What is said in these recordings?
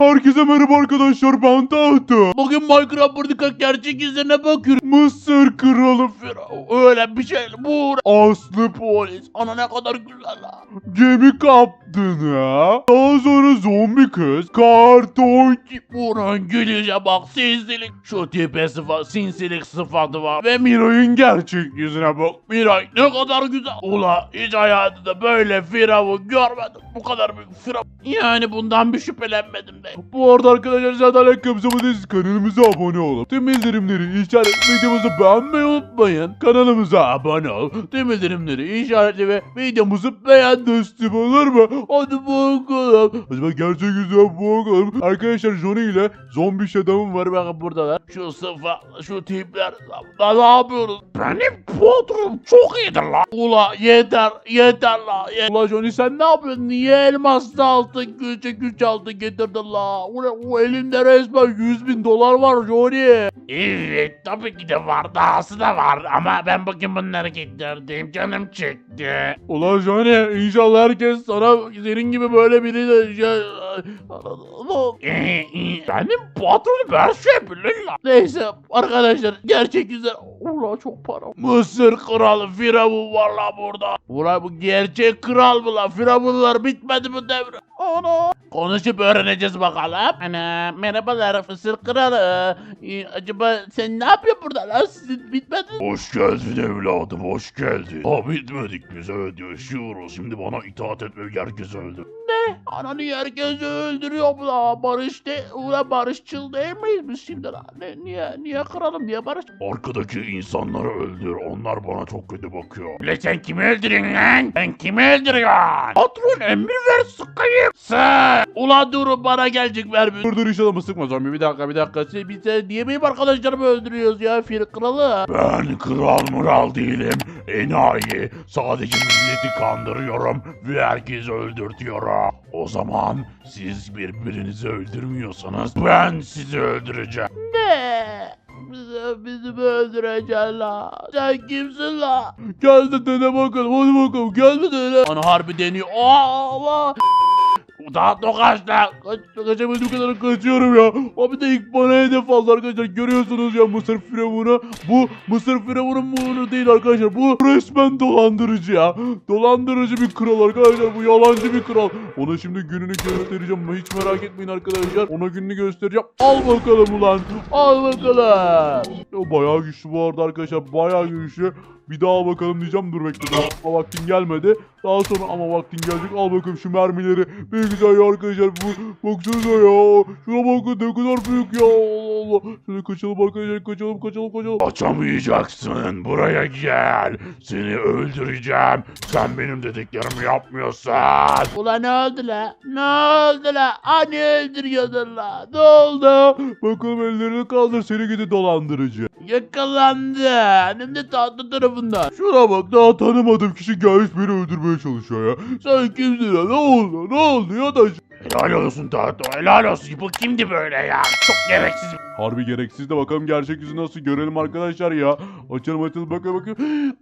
Herkese merhaba arkadaşlar ben Tahta. Bugün Minecraft burada gerçek yüzlerine bakıyorum. Mısır kralı Firavun öyle bir şey. Bu Aslı polis. Ana ne kadar güzel ha. gemi kaptanı. Daha sonra zombi kız. Karton Bunun gülüşe bak sinsilik. Şu tipe sıfat sinsilik sıfatı var. Ve Miray'ın gerçek yüzüne bak. Miray ne kadar güzel. Ula hiç hayatımda böyle Firavun görmedim. Bu kadar büyük Firavun. Yani bundan bir şüphelenmedim de. Bu arada arkadaşlar zaten ayakkabımıza kanalımıza abone olup tüm bildirimleri işaret videomuzu beğenmeyi unutmayın. Kanalımıza abone ol. Tüm bildirimleri işaretli ve videomuzu beğen dostum olur mu? Hadi bakalım. Acaba gerçek yüzüne bakalım. Arkadaşlar Johnny ile zombi adamım var. Bakın buradalar. Şu sıfa, şu tipler. Ne yapıyoruz? Benim patronum çok iyidir lan. Ula yeter, yeter la. Ye Ula Johnny sen ne yapıyorsun? Niye elmaslı altın, külçe güç altın getirdin la? Ula o elimde resmen 100 bin dolar var Johnny. Evet tabii ki de var. Dahası da var. Ama ben bugün bunları getirdim. Canım çekti. Ulan Johnny inşallah herkes sana Senin gibi böyle biri de Benim patronum her şey bilir lan. Neyse arkadaşlar gerçek güzel. Ula çok para. Mısır kralı Firavun var la burada. Ula bu gerçek kral mı la? Firavunlar bitmedi mi devre? Ana. Konuşup öğreneceğiz bakalım. Ana merhabalar Mısır kralı. Ee, acaba sen ne yapıyorsun burada lan? Sizin bitmedi? Hoş geldin evladım, hoş geldin. Ha bitmedik biz evet yaşıyoruz. Şimdi bana itaat etme herkes öldü. Ananı herkes öldürüyor bu la. Barış de, ula barışçıl değil miyiz biz şimdi la? Ne, niye, niye kralım niye barış? Arkadaki insanları öldür, onlar bana çok kötü bakıyor. Ulan sen kimi öldürüyorsun lan? Sen kimi öldürüyorsun? Patron emir ver sıkayım. Sen. Ula durun bana gelecek vermiyor. Dur dur iş adamı sıkma zombi. Bir dakika bir dakika. Sen, biz de niye benim arkadaşlarımı öldürüyoruz ya fil kralı? Ben kral mural değilim, enayi. Sadece milleti kandırıyorum ve herkesi öldürtüyorum. O zaman siz birbirinizi öldürmüyorsanız ben sizi öldüreceğim. Ne? Bizi, bizi mi öldüreceksin la? Sen kimsin la? Gel de dene bakalım hadi bakalım gel de dene. Ana harbi deniyor. Aa Allah. Daha tokaç la. Kaç, kaçabildiğim kadar kaçıyorum ya. Abi de ilk bana hedef aldı arkadaşlar. Görüyorsunuz ya Mısır Firavunu. Bu Mısır Firavun'un muğunu değil arkadaşlar. Bu resmen dolandırıcı ya. Dolandırıcı bir kral arkadaşlar. Bu yalancı bir kral. Ona şimdi gününü göstereceğim. Hiç merak etmeyin arkadaşlar. Ona gününü göstereceğim. Al bakalım ulan. Al bakalım. O bayağı güçlü bu arada arkadaşlar. Bayağı güçlü. Bir daha bakalım diyeceğim. Dur bekle. Daha vaktin gelmedi. Daha sonra ama vaktin gelecek. Al bakalım şu mermileri. Ne güzel ya arkadaşlar. Bu baksanıza ya. Şuna bakın ne kadar büyük ya. Allah. Şöyle kaçalım arkadaşlar. Kaçalım kaçalım kaçalım. Kaçamayacaksın, buraya gel. Seni öldüreceğim. Sen benim dediklerimi yapmıyorsan. Ula ne oldu la? Ne oldu la? Hani öldürüyordun la? Ne oldu? Bakalım ellerini kaldır seni gidi dolandırıcı. Yakalandı. Hem de tatlı tarafından. Şuna bak daha tanımadığım kişi gelmiş beni öldürmeye çalışıyor ya. Sen kimsin ya? Ne oldu? Ne oldu ya da? Helal olsun Tato, helal olsun. Bu kimdi böyle ya? Çok gereksiz. Harbi gereksiz de bakalım gerçek yüzü nasıl görelim arkadaşlar ya. Açalım açalım bakalım bakalım.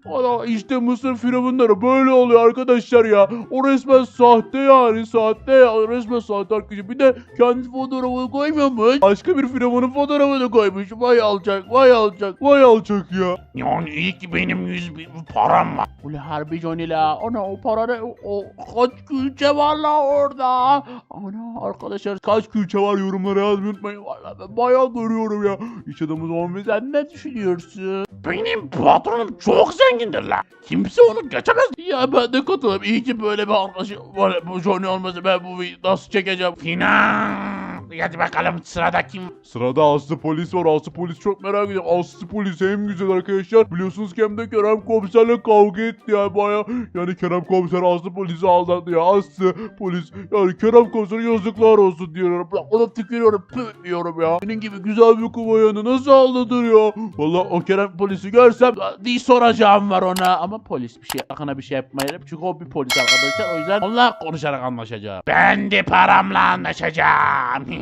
Ana işte Mısır firavunları böyle oluyor arkadaşlar ya. O resmen sahte yani sahte ya. Resmen sahte arkadaşlar. Bir de kendi fotoğrafını koymamış. Başka bir firavunun fotoğrafını koymuş. Vay alçak vay alçak vay alçak ya. Yani iyi ki benim yüz bin param var. Ula harbi Johnny la. Ana o para o, o kaç külçe var la orada. Ana arkadaşlar Kaç külçe var yorumlara yazmayı unutmayın. Vallahi ben bayağı görüyorum ya. İş adamı zombi sen ne düşünüyorsun? Benim patronum çok zengindir lan. Kimse onu geçemez. Ya ben de katılıyorum. İyi ki böyle bir arkadaşım var. Bu Johnny olmasa ben bu nasıl çekeceğim? Finan. Hadi bakalım sırada kim? Sırada Aslı polis var. Aslı polis çok merak ediyorum. Aslı polis hem güzel arkadaşlar. Biliyorsunuz ki hem de Kerem komiserle kavga etti ya baya. Yani Kerem komiser Aslı polisi aldattı ya. Aslı polis. Yani Kerem komiser yazıklar olsun diyorum. Ya Ona tükürüyorum püh diyorum ya. Senin gibi güzel bir kumayanı nasıl aldatır ya? Valla o Kerem polisi görsem bir soracağım var ona. Ama polis bir şey akına bir şey yapmayalım. Çünkü o bir polis arkadaşlar. O yüzden onunla konuşarak anlaşacağım. Ben de paramla anlaşacağım.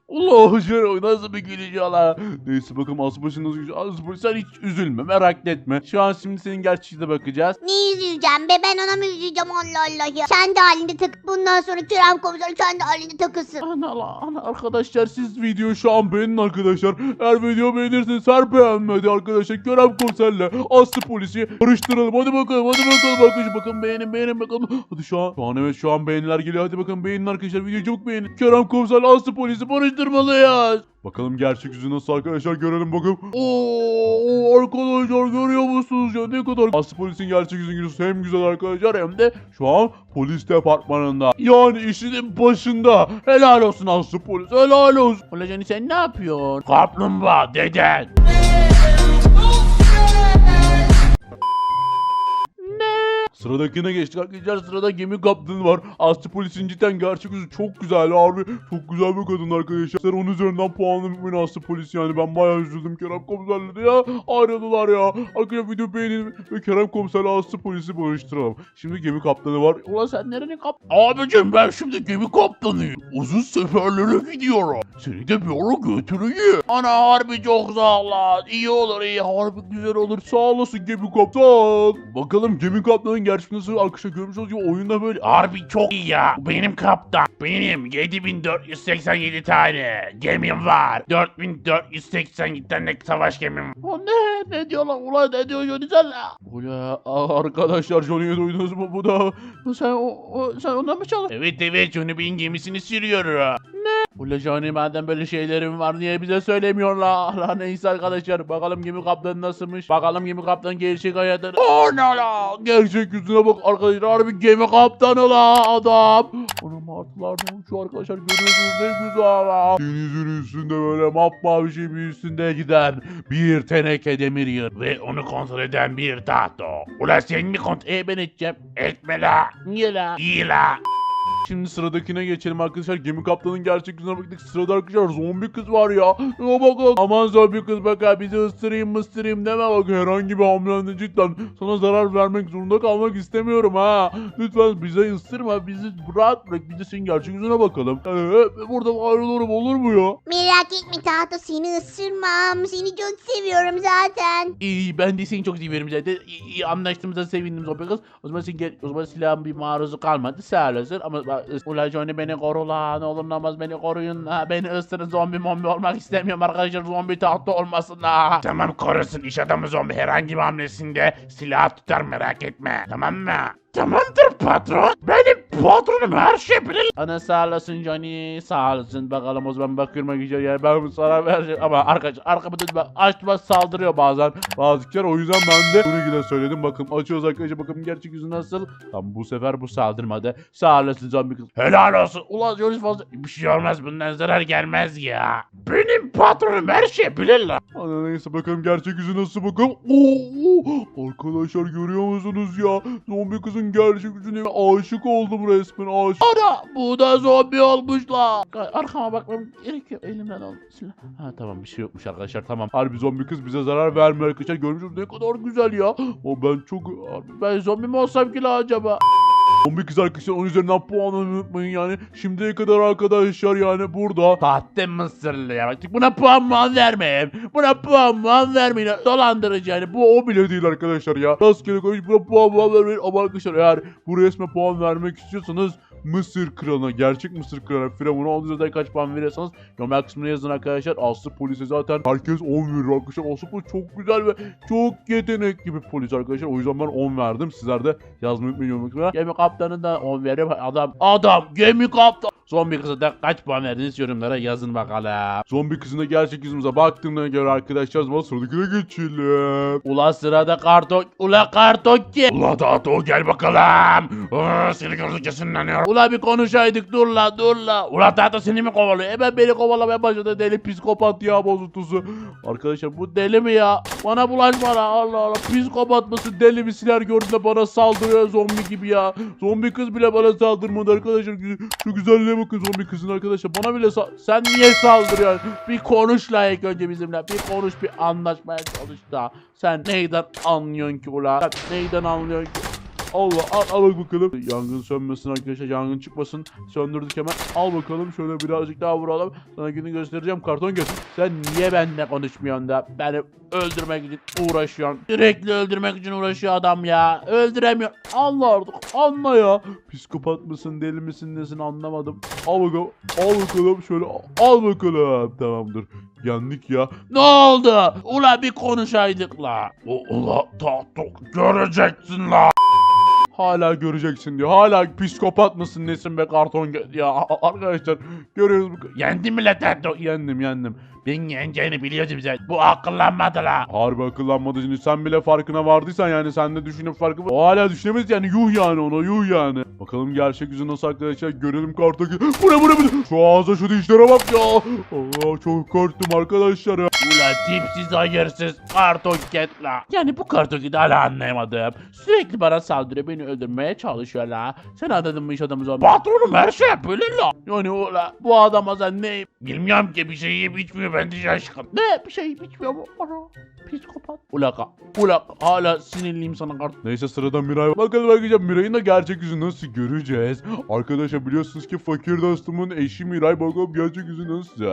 Allah aşkına nasıl bir gülüş ya la. Neyse bakalım Asbaş'ın nasıl gülüş. Asbaş sen hiç üzülme merak etme. Şu an şimdi senin gerçeğine bakacağız. Ne üzüleceğim be ben ona mı üzüleceğim Allah Allah ya. Kendi halinde tak. Bundan sonra Kerem komiser kendi halinde takılsın. Ana la ana arkadaşlar siz video şu an beğenin arkadaşlar. Eğer video beğenirseniz her beğenmedi arkadaşlar. Kerem komiserle Aslı polisi barıştıralım. Hadi bakalım hadi bakalım arkadaşlar. Bakın beğenin beğenin bakalım. Hadi şu an şu an evet şu an beğeniler geliyor. Hadi bakın beğenin arkadaşlar. Videoyu çabuk beğenin. Kerem komiserle Aslı polisi barıştırmalıyız. Bakalım gerçek yüzü nasıl arkadaşlar görelim bakalım. Oo arkadaşlar görüyor musunuz ya ne kadar Aslı polisin gerçek yüzü yüzü hem güzel arkadaşlar hem de şu an polis departmanında. Yani işinin başında. Helal olsun Aslı polis helal olsun. Johnny sen ne yapıyorsun? Kaplumbağa deden. Sıradakine geçtik arkadaşlar. Sırada gemi kaptanı var. Aslı polisin cidden gerçek yüzü çok güzel abi. Çok güzel bir kadın arkadaşlar. Onun üzerinden bir Aslı polis yani. Ben bayağı üzüldüm Kerem komiserle de ya. Ayrıldılar ya. Arkadaşlar video beğenin ve Kerem komiserle Aslı polisi barıştıralım. Şimdi gemi kaptanı var. Ula sen nerenin kap... Abicim ben şimdi gemi kaptanıyım. Uzun seferlere gidiyorum. Seni de bir ara götüreyim. Ana harbi çok sağ. İyi olur iyi harbi güzel olur. Sağ olasın gemi kaptan. Bakalım gemi kaptanın nasıl arkadaşlar görmüş olduğunuz gibi oyunda böyle. Harbi çok iyi ya. Benim kaptan. Benim 7487 tane gemim var. 4487 tane savaş gemim. O ne? Ne diyor lan? Ula ne diyor Johnny sen la? Ula arkadaşlar Johnny'yi duydunuz mu bu da? Sen, o, o, sen ondan mı çalın? Evet evet Johnny Bey'in gemisini sürüyorum. Ula Johnny madem böyle şeylerim var niye bize söylemiyorlar? La neyse arkadaşlar bakalım gemi kaptanı nasılmış? Bakalım gemi kaptanı gerçek hayatı. Ana la gerçek yüzüne bak arkadaşlar harbi gemi kaptanı la adam. Ona martılar ne uçuyor arkadaşlar görüyorsunuz ne güzel la. Denizin üstünde böyle mapmavi şey bir üstünde giden bir teneke demir yığın. Ve onu kontrol eden bir tahto. Ula sen mi kontrol E ben edeceğim. etme la? Niye la? İyi la. Şimdi sıradakine geçelim arkadaşlar. Gemi kaptanının gerçek yüzüne baktık. Sırada arkadaşlar zombi kız var ya. Ya bakalım. Aman zombi kız bak ha bizi ısırayım mıstırayım deme bak. Herhangi bir hamlende cidden sana zarar vermek zorunda kalmak istemiyorum ha. Lütfen bize ısırma. Bizi rahat bırak. Bir de senin gerçek yüzüne bakalım. Ee, burada ayrılırım olur mu ya? Merak etme tahta seni ısırmam. Seni çok seviyorum zaten. İyi ben de seni çok seviyorum zaten. İyi, iyi anlaştığımıza sevindim zombi kız. O zaman sen gel, o zaman silahın bir maruzu kalmadı. Sağ olasın ama bak, ıs- Ula Johnny beni koru la. Ne olur ne olmaz beni koruyun la. Beni ısırın zombi mombi olmak istemiyorum arkadaşlar. Zombi tahta olmasın la. Tamam korusun iş adamı zombi herhangi bir hamlesinde silah tutar merak etme. Tamam mı? Tamamdır patron. Benim patronum her şey bilir. Ana sağ olasın Johnny. Sağ olasın. Bakalım o zaman bakıyorum arkadaşlar. Yani ben sana vereceğim. Ama arkadaşlar arkamı dön bak. Açma saldırıyor bazen. Bazı kere o yüzden ben de bunu yine söyledim. Bakın açıyoruz arkadaşlar. Bakın gerçek yüzü nasıl. Tamam bu sefer bu saldırmadı. Sağ olasın zombi kız. Helal olsun. Ulan Johnny fazla... Bir şey olmaz bundan zarar gelmez ya. Benim patronum her şey bilir la. Ana neyse bakalım gerçek yüzü nasıl bakalım. Oo, arkadaşlar görüyor musunuz ya? Zombi kızın gerçek yüzüne aşık oldum resmen aşık. Ana bu da zombi olmuş la. Arkama bakmam gerekiyor. Elimden al. Silah. Ha tamam bir şey yokmuş arkadaşlar tamam. Harbi zombi kız bize zarar vermiyor arkadaşlar. Görmüş musunuz? ne kadar güzel ya. O ben çok... Ben zombi mi olsam ki la acaba? Zombi kız arkadaşlar onun üzerinden puan unutmayın yani. Şimdiye kadar arkadaşlar yani burada. Sahte mısırlı ya. Artık buna puan muan vermeyin. Buna puan muan vermeyin. Dolandırıcı yani. Bu o bile değil arkadaşlar ya. Rastgele koymuş buna puan puan vermeyin. Ama arkadaşlar eğer bu resme puan vermek istiyorsanız Mısır kralına, gerçek Mısır kralına Firavun'a olduğunuz zaten kaç puan veriyorsanız yorumlar kısmına yazın arkadaşlar. Aslı polise zaten herkes 10 verir arkadaşlar. Aslı polis çok güzel ve çok yetenekli bir polis arkadaşlar. O yüzden ben 10 verdim. Sizler de yazmayı unutmayın yorumlar kısmına. Gemi kaptanı da 10 veriyor. Adam, adam gemi kaptan. Zombi kızı da kaç puan verdiniz yorumlara yazın bakalım. Zombi kızına gerçek yüzümüze baktığımda göre arkadaşlar zaman sıradakine geçelim. Ula sırada karton. Ula karton ki. Ula Tahto gel bakalım. Aa, seni gördükçe sinirleniyorum. Ula bir konuşaydık dur la dur la. Ula tahta seni mi kovalıyor? Hemen beni kovalamaya başladı deli psikopat ya bozuntusu. Arkadaşlar bu deli mi ya? Bana bulaşma la Allah Allah. Psikopat mısın deli mi silah gördüğünde bana saldırıyor zombi gibi ya. Zombi kız bile bana saldırmadı arkadaşlar. Şu güzelliğe bakın zombi kızın arkadaşlar. Bana bile Sen niye saldırıyorsun? Bir konuş la önce bizimle. Bir konuş bir anlaşmaya çalış da. Sen neyden anlıyorsun ki ula? Sen neyden anlıyorsun ki? Allah al, al bak bakalım. Yangın sönmesin arkadaşlar yangın çıkmasın. Söndürdük hemen. Al bakalım şöyle birazcık daha vuralım. Sana günü göstereceğim karton göz. Sen niye benimle konuşmuyorsun da beni öldürmek için uğraşıyorsun. Sürekli öldürmek için uğraşıyor adam ya. Öldüremiyor. Anla artık anla ya. Psikopat mısın deli misin nesin anlamadım. Al bakalım. Al bakalım şöyle al bakalım. Tamamdır. Yendik ya. Ne oldu? Ula bir konuşaydık la. Ula tahtuk göreceksin la. Hala göreceksin diyor. Hala psikopat mısın nesin be karton ya arkadaşlar görüyoruz. bu- Yendi mi tahtuk? Yendim yendim. Ben yeneceğini biliyordum zaten. Bu akıllanmadı la. Harbi akıllanmadı şimdi sen bile farkına vardıysan yani sen de düşünüp farkı O hala düşünemez yani yuh yani ona yuh yani. Bakalım gerçek yüzü nasıl arkadaşlar görelim kartaki. Bu ne bu ne bu ne? Şu ağza şu dişlere bak ya. Allah çok korktum arkadaşlar ya. Ula tipsiz hayırsız kartoket la. Yani bu kartoketi hala anlayamadım. Sürekli bana saldırıyor, beni öldürmeye çalışıyor la. Sen anladın mı iş adamı sonra? Patronum her şey böyle la. Yani ula bu adama sen ne? Bilmiyorum ki bir şey yiyip içmiyor ben de şaşkın. Ne bir şey içmiyor mu? Ana psikopat. Ulaka. Ulak hala sinirliyim sana kart. Neyse sırada Miray var. Bakalım bakacağım Miray'ın da gerçek yüzü nasıl göreceğiz. Arkadaşlar biliyorsunuz ki fakir dostumun eşi Miray bakalım gerçek yüzü nasıl.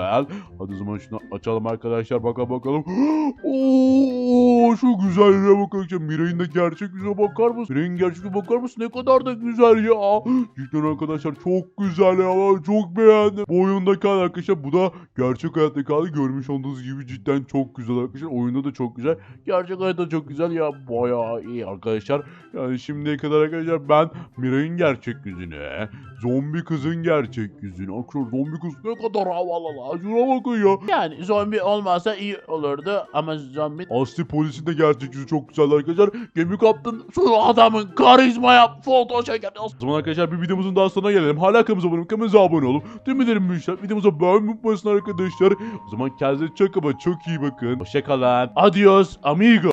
Hadi o zaman şunu açalım arkadaşlar bakalım bakalım. Oo şu güzelliğe bakın. Miray'ın da gerçek yüzüne bakar mısın? Miray'ın gerçek yüzüne bakar mısın? Ne kadar da güzel ya. Cidden arkadaşlar çok güzel ya. Çok beğendim. Bu oyundaki arkadaşlar bu da gerçek hayattaki görmüş olduğunuz gibi cidden çok güzel arkadaşlar. Oyunda da çok güzel. Gerçek hayatta çok güzel ya. Bayağı iyi arkadaşlar. Yani şimdiye kadar arkadaşlar ben Miray'ın gerçek yüzüne, zombi kızın gerçek yüzüne. Arkadaşlar zombi kız ne kadar havalı la. Şuna bakın ya. Yani zombi olmasa iyi olurdu ama zombi... Asli polisin de gerçek yüzü çok güzel arkadaşlar. Gemi kaptan Şu adamın karizmaya foto çeker. O zaman arkadaşlar bir videomuzun daha sonuna gelelim. Hala kanalımıza abone olun, kanalımıza abone olun. Tüm işler. Videomuza beğenmeyi unutmayın arkadaşlar. O zaman kendinize çok ama çok iyi bakın. Hoşçakalın. Adios amigo.